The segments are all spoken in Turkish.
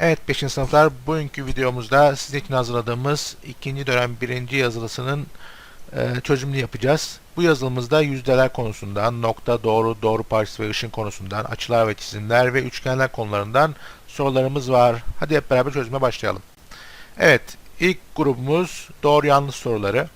Evet 5. sınıflar bugünkü videomuzda sizin için hazırladığımız ikinci dönem birinci yazılısının e, çözümünü yapacağız. Bu yazılımızda yüzdeler konusundan, nokta, doğru, doğru parçası ve ışın konusundan, açılar ve çizimler ve üçgenler konularından sorularımız var. Hadi hep beraber çözüme başlayalım. Evet, ilk grubumuz doğru yanlış soruları.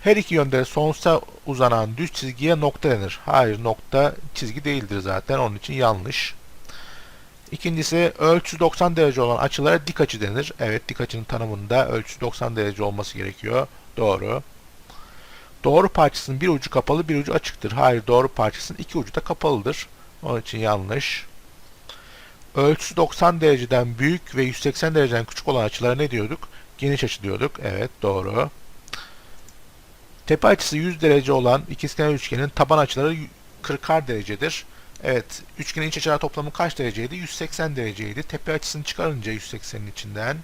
Her iki yönde sonsuza uzanan düz çizgiye nokta denir. Hayır, nokta çizgi değildir zaten. Onun için yanlış. İkincisi ölçüsü 90 derece olan açılara dik açı denir. Evet dik açının tanımında ölçüsü 90 derece olması gerekiyor. Doğru. Doğru parçasının bir ucu kapalı bir ucu açıktır. Hayır doğru parçasının iki ucu da kapalıdır. Onun için yanlış. Ölçüsü 90 dereceden büyük ve 180 dereceden küçük olan açılara ne diyorduk? Geniş açı diyorduk. Evet doğru. Tepe açısı 100 derece olan ikizkenar üçgenin taban açıları 40'ar derecedir. Evet, üçgenin iç açılar toplamı kaç dereceydi? 180 dereceydi. Tepe açısını çıkarınca 180'in içinden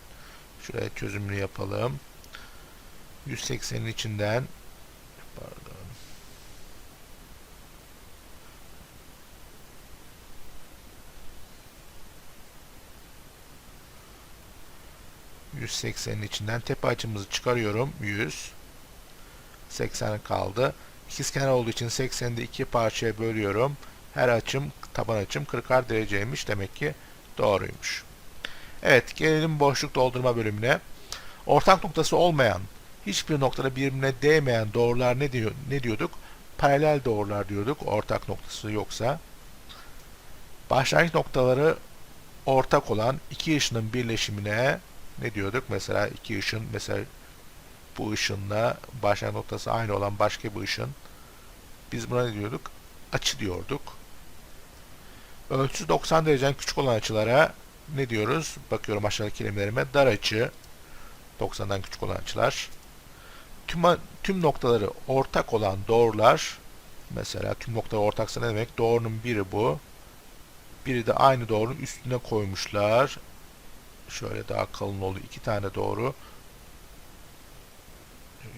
şuraya çözümünü yapalım. 180'in içinden pardon. ...180'in içinden tepe açımızı çıkarıyorum. 100. 80 kaldı. İkizkenar olduğu için 80'i de iki parçaya bölüyorum. Her açım, taban açım 40'ar dereceymiş. Demek ki doğruymuş. Evet, gelelim boşluk doldurma bölümüne. Ortak noktası olmayan, hiçbir noktada birbirine değmeyen doğrular ne diyor ne diyorduk? Paralel doğrular diyorduk. Ortak noktası yoksa. Başlangıç noktaları ortak olan iki ışının birleşimine ne diyorduk? Mesela iki ışın, mesela bu ışınla başlangıç noktası aynı olan başka bir ışın. Biz buna ne diyorduk? Açı diyorduk. Ölçüsü 90 dereceden küçük olan açılara ne diyoruz? Bakıyorum aşağıdaki kelimelerime. Dar açı. 90'dan küçük olan açılar. Tüm, tüm noktaları ortak olan doğrular. Mesela tüm noktaları ortaksa ne demek? Doğrunun biri bu. Biri de aynı doğrunun üstüne koymuşlar. Şöyle daha kalın oldu. iki tane doğru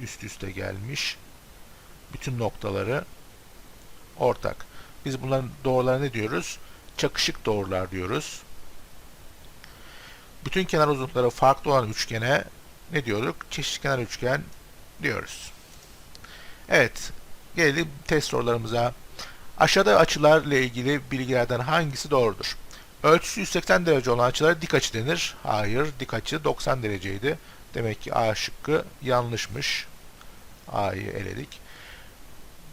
üst üste gelmiş. Bütün noktaları ortak. Biz bunların doğrulara ne diyoruz? Çakışık doğrular diyoruz. Bütün kenar uzunlukları farklı olan üçgene ne diyorduk? Çeşitkenar üçgen diyoruz. Evet, gelelim test sorularımıza. Aşağıda açılarla ilgili bilgilerden hangisi doğrudur? Ölçüsü 180 derece olan açılara dik açı denir. Hayır, dik açı 90 dereceydi. Demek ki A şıkkı yanlışmış. A'yı eledik.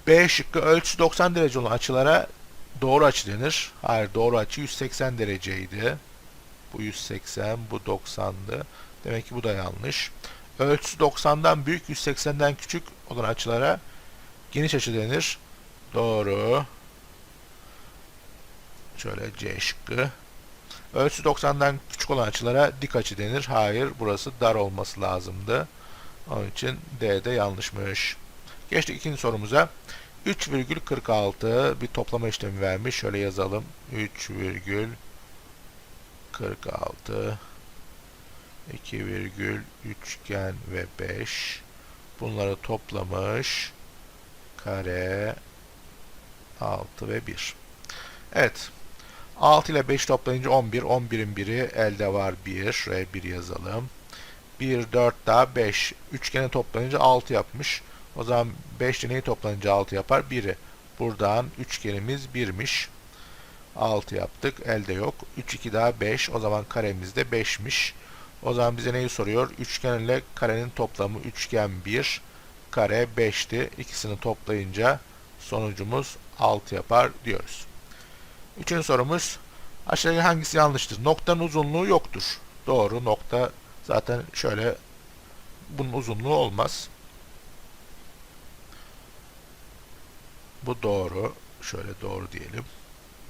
B şıkkı ölçüsü 90 derece olan açılara doğru açı denir. Hayır doğru açı 180 dereceydi. Bu 180, bu 90'dı. Demek ki bu da yanlış. Ölçüsü 90'dan büyük, 180'den küçük olan açılara geniş açı denir. Doğru. Şöyle C şıkkı. Ölçüsü 90'dan küçük olan açılara dik açı denir. Hayır, burası dar olması lazımdı. Onun için D'de yanlışmış. Geçtik ikinci sorumuza. 3,46 bir toplama işlemi vermiş. Şöyle yazalım. 3,46 2 virgül üçgen ve 5 bunları toplamış kare 6 ve 1 evet. 6 ile 5 toplayınca 11 11'in biri elde var. 1 şuraya 1 yazalım. 1 4 daha 5 üçgeni toplayınca 6 yapmış o zaman 5 ile neyi toplanınca 6 yapar 1'i buradan üçgenimiz 1'miş 6 yaptık elde yok 3 2 daha 5 o zaman karemiz de 5'miş o zaman bize neyi soruyor? Üçgen ile karenin toplamı üçgen 1, kare 5'ti. İkisini toplayınca sonucumuz 6 yapar diyoruz. Üçüncü sorumuz aşağıdaki hangisi yanlıştır? Noktanın uzunluğu yoktur. Doğru nokta zaten şöyle bunun uzunluğu olmaz. Bu doğru. Şöyle doğru diyelim.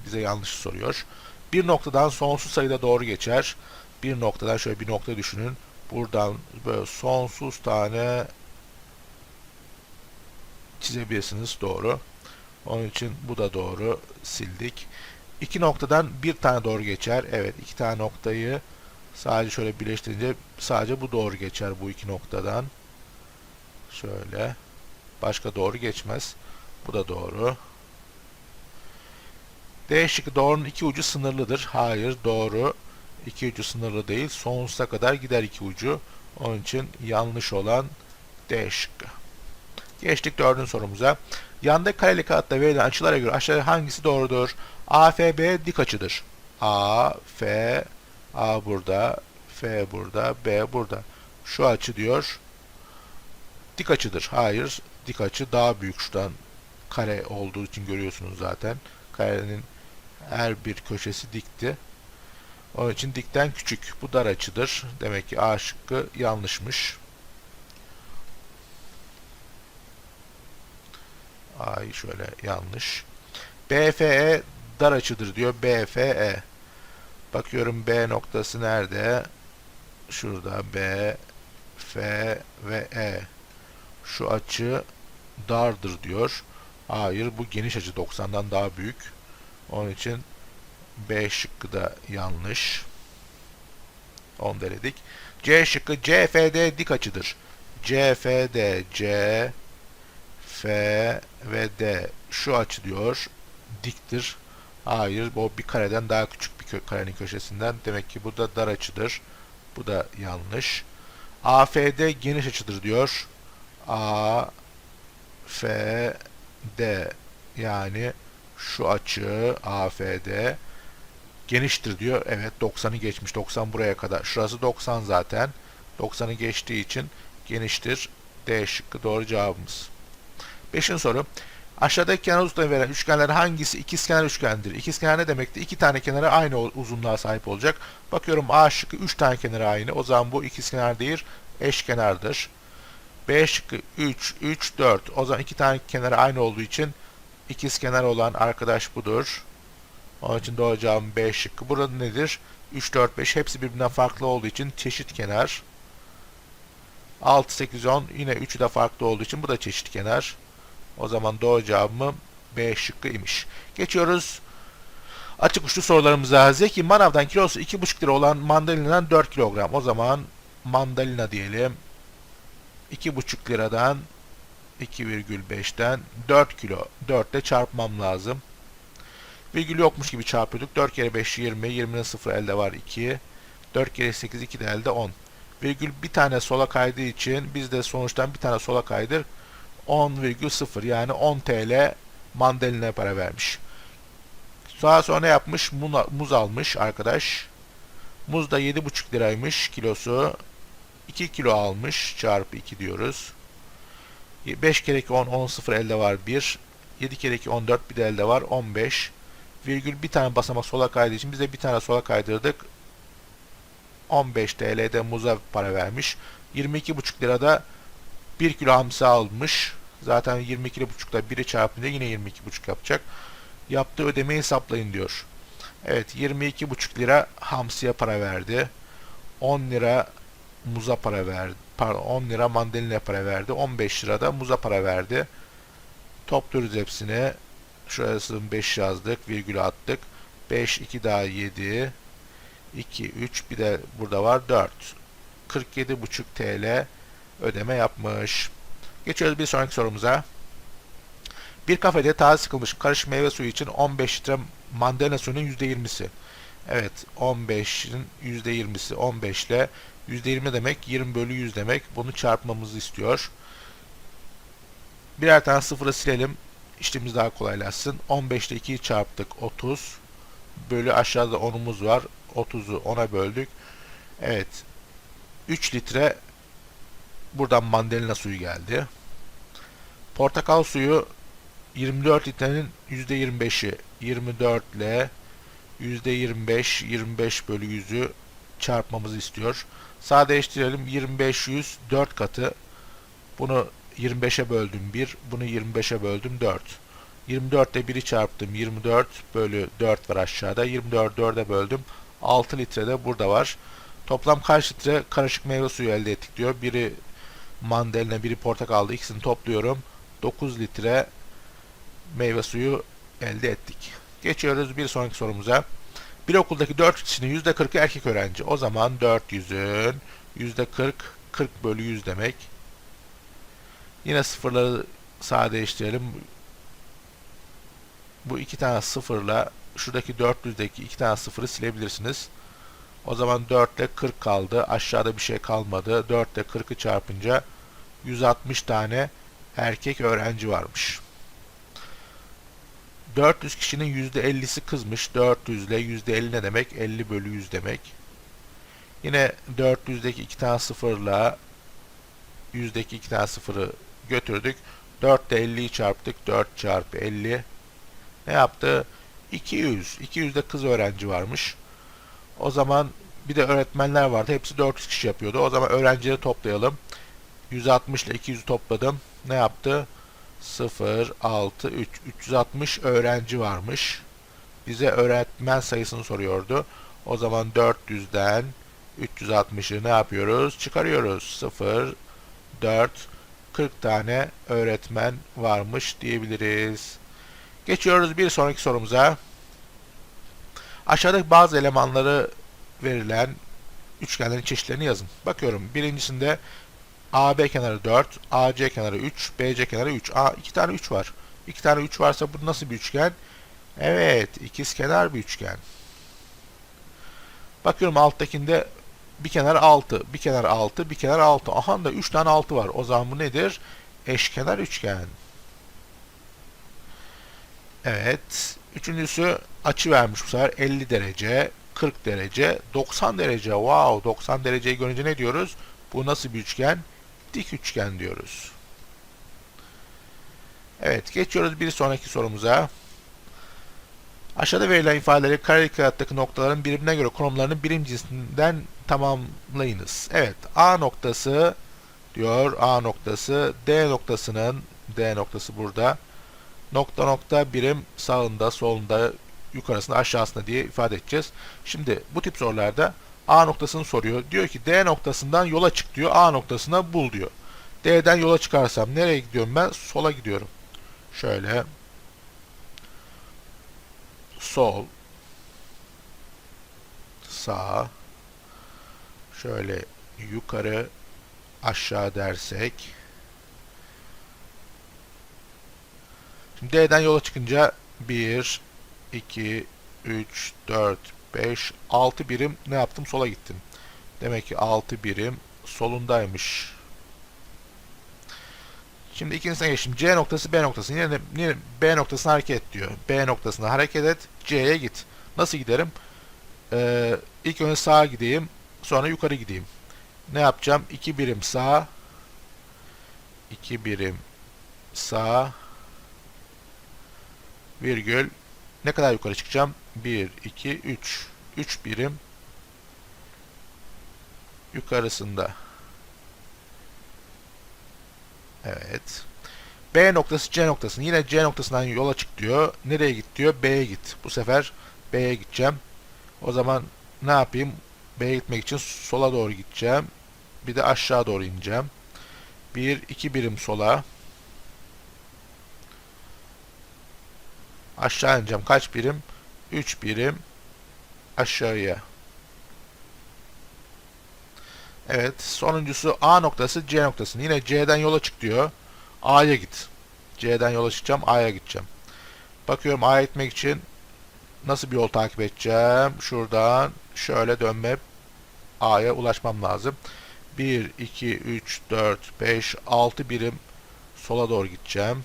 Bize yanlış soruyor. Bir noktadan sonsuz sayıda doğru geçer bir noktadan şöyle bir nokta düşünün. Buradan böyle sonsuz tane çizebilirsiniz. Doğru. Onun için bu da doğru. Sildik. İki noktadan bir tane doğru geçer. Evet iki tane noktayı sadece şöyle birleştirince sadece bu doğru geçer bu iki noktadan. Şöyle. Başka doğru geçmez. Bu da doğru. D şıkkı doğrunun iki ucu sınırlıdır. Hayır doğru. İki ucu sınırlı değil. Sonsuza kadar gider iki ucu. Onun için yanlış olan D şıkkı. Geçtik dördüncü sorumuza. Yandaki kareli kağıtta verilen açılara göre aşağıda hangisi doğrudur? AFB dik açıdır. A, F, A burada, F burada, B burada. Şu açı diyor. Dik açıdır. Hayır. Dik açı daha büyük şuradan kare olduğu için görüyorsunuz zaten. Karenin her bir köşesi dikti. Onun için dikten küçük. Bu dar açıdır. Demek ki A şıkkı yanlışmış. A'yı şöyle yanlış. BFE dar açıdır diyor. BFE. Bakıyorum B noktası nerede? Şurada B, F ve E. Şu açı dardır diyor. Hayır bu geniş açı 90'dan daha büyük. Onun için B şıkkı da yanlış. 10 denedik. C şıkkı CFD dik açıdır. CFD C F ve D şu açı diyor diktir. Hayır bu bir kareden daha küçük bir kö karenin köşesinden. Demek ki bu da dar açıdır. Bu da yanlış. AFD geniş açıdır diyor. A F D yani şu açı AFD geniştir diyor. Evet 90'ı geçmiş. 90 buraya kadar. Şurası 90 zaten. 90'ı geçtiği için geniştir. D şıkkı doğru cevabımız. Beşinci soru. Aşağıdaki kenar uzunluğu veren üçgenler hangisi ikizkenar üçgendir? İkizkenar ne demekti? İki tane kenarı aynı uzunluğa sahip olacak. Bakıyorum A şıkkı 3 tane kenarı aynı. O zaman bu ikizkenar değil, eşkenardır. B şıkkı 3, 3, 4. O zaman iki tane kenarı aynı olduğu için ikizkenar olan arkadaş budur. Onun için doğru cevabım B şıkkı. Burada nedir? 3, 4, 5 hepsi birbirinden farklı olduğu için çeşit kenar. 6, 8, 10 yine 3'ü de farklı olduğu için bu da çeşit kenar. O zaman doğru cevabım B şıkkı imiş. Geçiyoruz açık uçlu sorularımıza. Zeki manavdan kilosu 2,5 lira olan mandalinadan 4 kilogram. O zaman mandalina diyelim. 2,5 liradan 2,5'ten 4 kilo. 4 ile çarpmam lazım. Virgül yokmuş gibi çarpıyorduk. 4 kere 5 20. 20'nin 0 elde var 2. 4 kere 8 2 de elde 10. Virgül bir tane sola kaydığı için biz de sonuçtan bir tane sola kaydır. 10,0 yani 10 TL mandalina para vermiş. Daha sonra ne yapmış? Muz almış arkadaş. Muz da 7,5 liraymış kilosu. 2 kilo almış. Çarpı 2 diyoruz. 5 kere 2 10, 10 0 elde var 1. 7 kere 2 14 bir de elde var 15. Virgül bir tane basamak sola kaydığı için biz de bir tane sola kaydırdık. 15 TL'de muza para vermiş. 22,5 lirada 1 kilo hamsi almış. Zaten 22,5'da biri çarpınca yine 22,5 yapacak. Yaptığı ödemeyi hesaplayın diyor. Evet 22,5 lira hamsiye para verdi. 10 lira muza para verdi. Pardon 10 lira mandalina para verdi. 15 lira da muza para verdi. Topluyoruz hepsini. Şurasını 5 yazdık. Virgül attık. 5, 2 daha 7. 2, 3 bir de burada var 4. 47,5 TL ödeme yapmış. Geçiyoruz bir sonraki sorumuza. Bir kafede taze sıkılmış karışık meyve suyu için 15 litre mandalina suyunun %20'si. Evet 15'in %20'si 15 ile %20 demek 20 bölü 100 demek. Bunu çarpmamızı istiyor. Birer tane sıfırı silelim. İşlemimiz daha kolaylaşsın. 15 ile 2'yi çarptık 30. Bölü aşağıda 10'umuz var. 30'u 10'a böldük. Evet. 3 litre buradan mandalina suyu geldi. Portakal suyu 24 litrenin %25'i 24 ile %25 25 bölü 100'ü çarpmamızı istiyor. Sadeleştirelim 25 100 4 katı. Bunu 25'e böldüm 1. Bunu 25'e böldüm 4. 24 ile 1'i çarptım. 24 bölü 4 var aşağıda. 24 4'e böldüm. 6 litre de burada var. Toplam kaç litre karışık meyve suyu elde ettik diyor. Biri mandalina, biri portakaldı. İkisini topluyorum. 9 litre meyve suyu elde ettik. Geçiyoruz bir sonraki sorumuza. Bir okuldaki 4 kişinin %40'ı erkek öğrenci. O zaman 400'ün %40 40 bölü 100 demek. Yine sıfırları sadeleştirelim. Bu iki tane sıfırla şuradaki 400'deki iki tane sıfırı silebilirsiniz. O zaman 4 ile 40 kaldı. Aşağıda bir şey kalmadı. 4 ile 40'ı çarpınca 160 tane erkek öğrenci varmış. 400 kişinin %50'si kızmış. 400 ile %50 ne demek? 50 bölü 100 demek. Yine 400'deki 2 tane sıfırla 100'deki 2 tane sıfırı götürdük. 4 ile 50'yi çarptık. 4 çarpı 50 ne yaptı? 200. 200'de kız öğrenci varmış. O zaman bir de öğretmenler vardı. Hepsi 400 kişi yapıyordu. O zaman öğrencileri toplayalım. 160 ile 200'ü topladım. Ne yaptı? 0, 6, 3. 360 öğrenci varmış. Bize öğretmen sayısını soruyordu. O zaman 400'den 360'ı ne yapıyoruz? Çıkarıyoruz. 0, 4, 40 tane öğretmen varmış diyebiliriz. Geçiyoruz bir sonraki sorumuza. Aşağıdaki bazı elemanları verilen üçgenlerin çeşitlerini yazın. Bakıyorum birincisinde AB kenarı 4, AC kenarı 3, BC kenarı 3. Aa iki tane 3 var. İki tane 3 varsa bu nasıl bir üçgen? Evet, ikizkenar bir üçgen. Bakıyorum alttakinde bir kenar 6, bir kenar 6, bir kenar 6. Aha da 3 tane 6 var. O zaman bu nedir? Eşkenar üçgen. Evet. Üçüncüsü açı vermiş bu sefer 50 derece, 40 derece, 90 derece. Wow, 90 dereceyi görünce ne diyoruz? Bu nasıl bir üçgen? Dik üçgen diyoruz. Evet, geçiyoruz bir sonraki sorumuza. Aşağıda verilen ifadeleri karelik kağıttaki noktaların birimine göre konumlarını birim cinsinden tamamlayınız. Evet, A noktası diyor, A noktası, D noktasının, D noktası burada, nokta nokta birim sağında, solunda, yukarısında, aşağısında diye ifade edeceğiz. Şimdi bu tip sorularda A noktasını soruyor. Diyor ki D noktasından yola çık diyor. A noktasına bul diyor. D'den yola çıkarsam nereye gidiyorum ben? Sola gidiyorum. Şöyle sol sağ şöyle yukarı aşağı dersek Şimdi D'den yola çıkınca 1 2 3 4 5 6 birim ne yaptım? Sola gittim. Demek ki 6 birim solundaymış. Şimdi ikincisine geçtim. C noktası B noktası. Yine, yine B noktasına hareket et diyor. B noktasına hareket et. C'ye git. Nasıl giderim? Ee, ilk önce sağa gideyim. Sonra yukarı gideyim. Ne yapacağım? 2 birim sağ. 2 birim sağ. Virgül. Ne kadar yukarı çıkacağım? 1, 2, 3. 3 birim yukarısında. Evet. B noktası C noktasını yine C noktasından yola çık diyor. Nereye git diyor? B'ye git. Bu sefer B'ye gideceğim. O zaman ne yapayım? B'ye gitmek için sola doğru gideceğim. Bir de aşağı doğru ineceğim. 1 2 birim sola. Aşağı ineceğim. Kaç birim? 3 birim aşağıya. Evet. Sonuncusu A noktası C noktası. Yine C'den yola çık diyor. A'ya git. C'den yola çıkacağım. A'ya gideceğim. Bakıyorum A'ya gitmek için nasıl bir yol takip edeceğim? Şuradan şöyle dönme A'ya ulaşmam lazım. 1, 2, 3, 4, 5, 6 birim sola doğru gideceğim.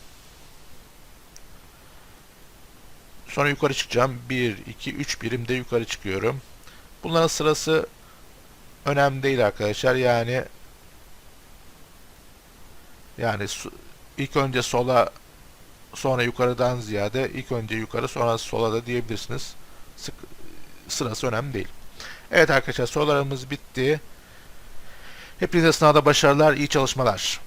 Sonra yukarı çıkacağım. 1, 2, 3 birim de yukarı çıkıyorum. Bunların sırası önemli değil arkadaşlar. Yani yani ilk önce sola sonra yukarıdan ziyade ilk önce yukarı sonra sola da diyebilirsiniz. Sık, sırası önemli değil. Evet arkadaşlar sorularımız bitti. Hepinize sınavda başarılar, iyi çalışmalar.